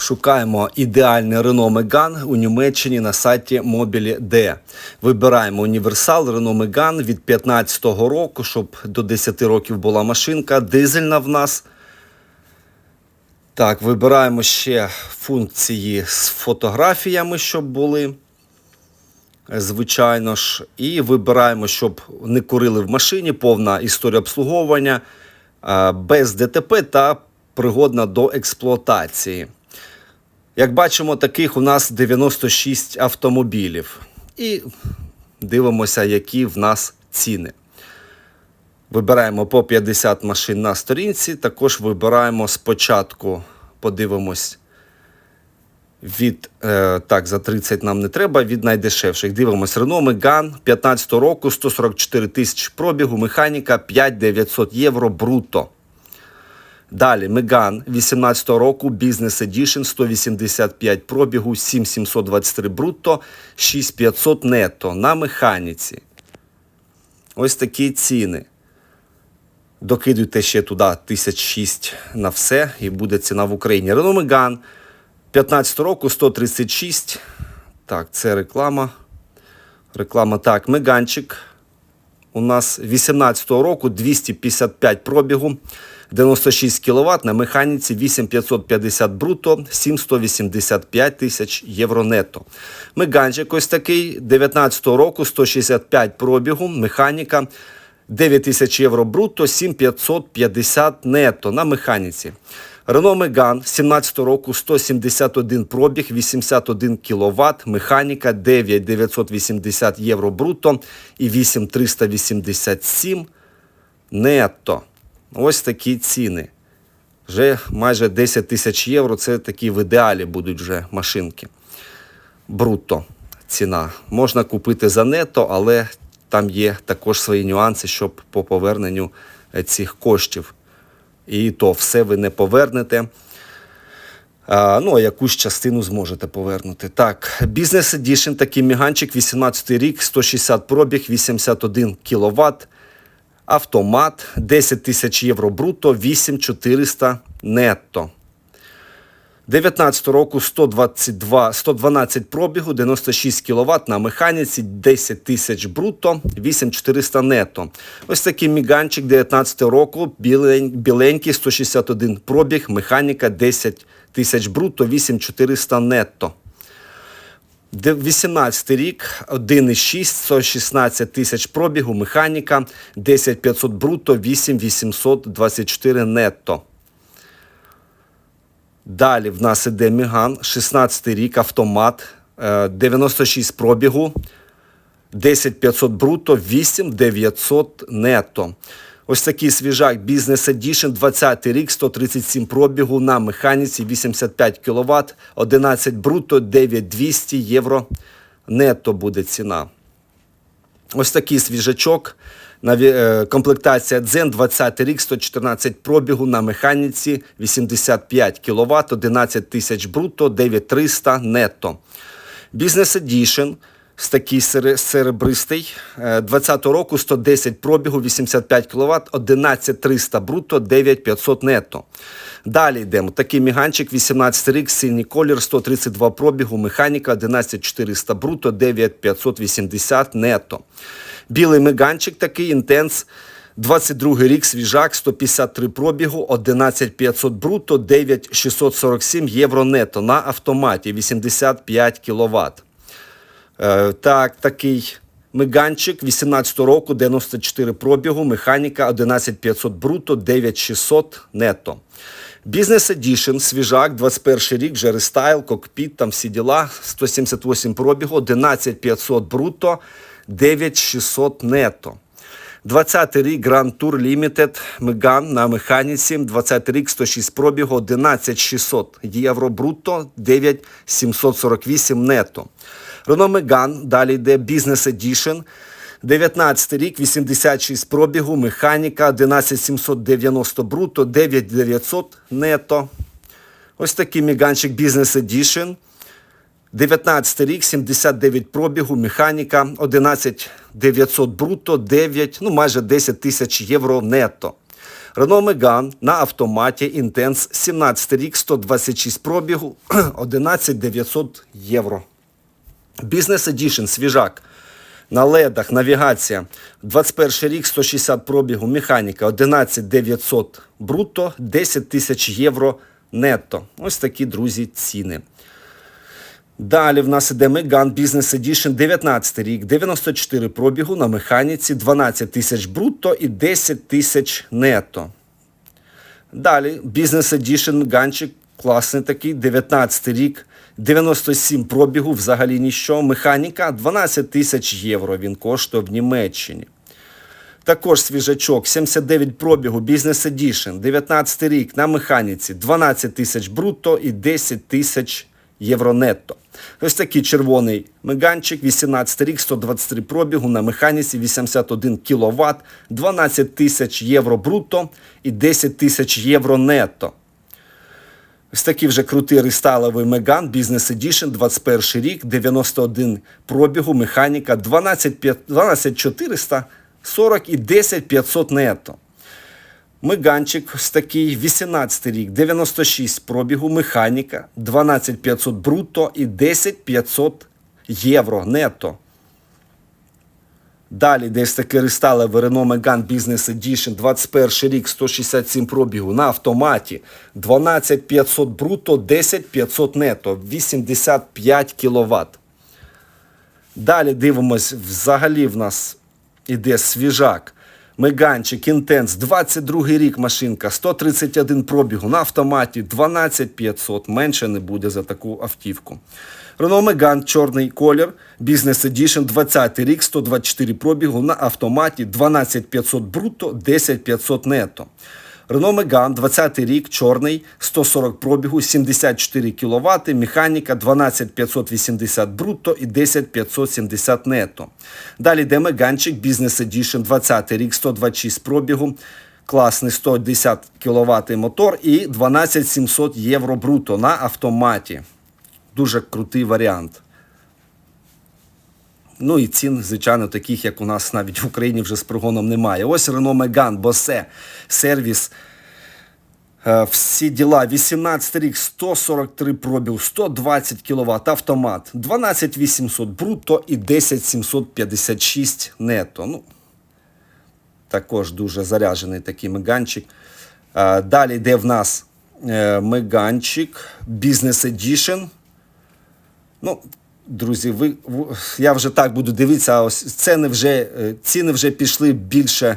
Шукаємо ідеальний Renault Megane у Німеччині на сайті Mobile.de. Вибираємо універсал Renault Megane від 2015 року, щоб до 10 років була машинка. Дизельна в нас. Так, вибираємо ще функції з фотографіями, щоб були. Звичайно ж, і вибираємо, щоб не курили в машині, повна історія обслуговування, без ДТП та пригодна до експлуатації. Як бачимо, таких у нас 96 автомобілів. І дивимося, які в нас ціни. Вибираємо по 50 машин на сторінці. Також вибираємо спочатку, подивимось від е, так, за 30 нам не треба, від найдешевших. Дивимось Renault Megane 15 року, 144 тисячі пробігу, механіка 5900 євро бруто. Далі Megane 18 року, Business Edition 185 пробігу, 7723 бруто, 6500 нетто на механіці. Ось такі ціни. Докидуйте ще туди 1006 на все і буде ціна в Україні. Renault Megane 15 року 136. Так, це реклама. Реклама так, Меганчик. У нас 18 року 255 пробігу, 96 кВт на механіці 8550 бруто, 7185 тисяч євро нетто. Меганчик ось такий 19 року 165 пробігу, механіка 9 тисяч євро бруто, 7550 нетто на механіці. Renault Megane 17 року 171 пробіг, 81 кВт, механіка 9980 євро бруто і 8387 нетто. Ось такі ціни. Вже майже 10 тисяч євро. Це такі в ідеалі будуть вже машинки. Бруто ціна. Можна купити за нетто, але там є також свої нюанси, щоб по поверненню е, цих коштів. І то все ви не повернете. А, ну, а якусь частину зможете повернути. Так, Business Edition, такий міганчик, 18 рік, 160 пробіг, 81 кВт. Автомат, 10 тисяч євро бруто, 8400 нетто. 19 року 122, 112 пробігу, 96 кВт на механіці, 10 тисяч бруто, 8400 нетто. Ось такий міганчик 19 року, білень, біленький, 161 пробіг, механіка 10 тисяч бруто, 8400 нетто. 18 рік, 1,6, 116 тисяч пробігу, механіка, 10500 бруто, 8824 нетто. Далі в нас іде Міган, 16 рік, автомат, е, 96 пробігу, 10500 бруто, 8900 нетто. Ось такий свіжак Business Edition, 20 рік, 137 пробігу на механіці, 85 кВт, 11 бруто, 9200 євро нетто буде ціна. Ось такий свіжачок. Е, Комплектація Дзен 20 рік, 114 пробігу на механіці, 85 кВт, 11 тисяч бруто, 9300 нетто. Edition з такий серебристий, е, 20 року, 110 пробігу, 85 кВт, 11300 бруто, 9500 нетто. Далі йдемо. Такий міганчик, 18 рік, синій колір, 132 пробігу, механіка, 11400 бруто, 9580 нетто. Білий меганчик такий, інтенс, 22 рік, свіжак, 153 пробігу, 11500 бруто, 9647 євро нетто на автоматі, 85 кВт. Е, так, такий меганчик 18 року, 94 пробігу, механіка 11500 бруто, 9600 нетто. Business Edition, свіжак, 21 рік, вже рестайл, кокпіт, там всі діла, 178 пробігу, 11500 бруто, 9600 нетто. 20 рік Grand Tour Limited Megane на механіці, 20 рік 106 пробігу, 11600 євро бруто, 9748 нетто. Renault Megane, далі йде Business Edition, 19 рік, 86 пробігу, механіка, 11790 бруто, 9900 нетто. Ось такий міганчик Business Edition. 19 рік, 79 пробігу, механіка, 11 900 бруто, 9, ну майже 10 тисяч євро нетто. Renault Megane на автоматі Intense 17 рік, 126 пробігу, 11 900 євро. Бізнес Edition, свіжак. На ледах, навігація. 21 рік, 160 пробігу, механіка, 11 900 брутто, 10 тисяч євро нетто. Ось такі, друзі, ціни. Далі в нас іде Megane Business Edition 19 рік, 94 пробігу на механіці, 12 тисяч брутто і 10 тисяч нетто. Далі Business Edition Меганчик, класний такий, 19 рік, 97 пробігу, взагалі ніщо. Механіка 12 тисяч євро. Він коштує в Німеччині. Також свіжачок, 79 пробігу, Business Edition, 19 рік на механіці, 12 тисяч брутто і 10 тисяч євро нетто. Ось такий червоний меганчик, 18 рік, 123 пробігу на механіці, 81 кВт, 12 тисяч євро брутто і 10 тисяч євро нетто. Ось такий вже крутий рестайловий Megane Business Edition, 21 рік, 91 пробігу, механіка, 12 п'ят- 12400, 40 і 10 500 нетто. Меганчик ось такий, 18 рік, 96 пробігу, механіка, 12 500 брутто і 10 500 євро нетто. Далі десь таке рестайлове Renault Megane Business Edition, 21 рік, 167 пробігу на автоматі, 12 500 брутто, 10 500 нетто, 85 кВт. Далі дивимось, взагалі в нас іде свіжак. Меганчик Інтенс, 22 рік машинка, 131 пробігу на автоматі, 12 500, менше не буде за таку автівку. Renault Megane, чорний колір, Business Edition, 20 рік, 124 пробігу на автоматі, 12 500 брутто, 10 500 нетто. Renault Megane, 20 рік, чорний, 140 пробігу, 74 кВт, механіка 12 580 брутто і 10 570 нетто. Далі йде Меганчик Business Edition, 20 рік, 126 пробігу, класний 110 кВт мотор і 12 700 євро брутто на автоматі. Дуже крутий варіант. Ну і цін, звичайно, таких, як у нас навіть в Україні вже з прогоном немає. Ось Renault Megane, Bose, сервіс. Е, Всі діла 18 рік, 143 пробіг, 120 кВт, автомат, 12 800 брутто і 10 756 нетто. Ну, також дуже заряджений такий меганчик. Е, Далі йде в нас е, меганчик Business Edition. Ну, друзі, ви, я вже так буду дивитися, а ось ціни вже, е, ціни вже пішли більше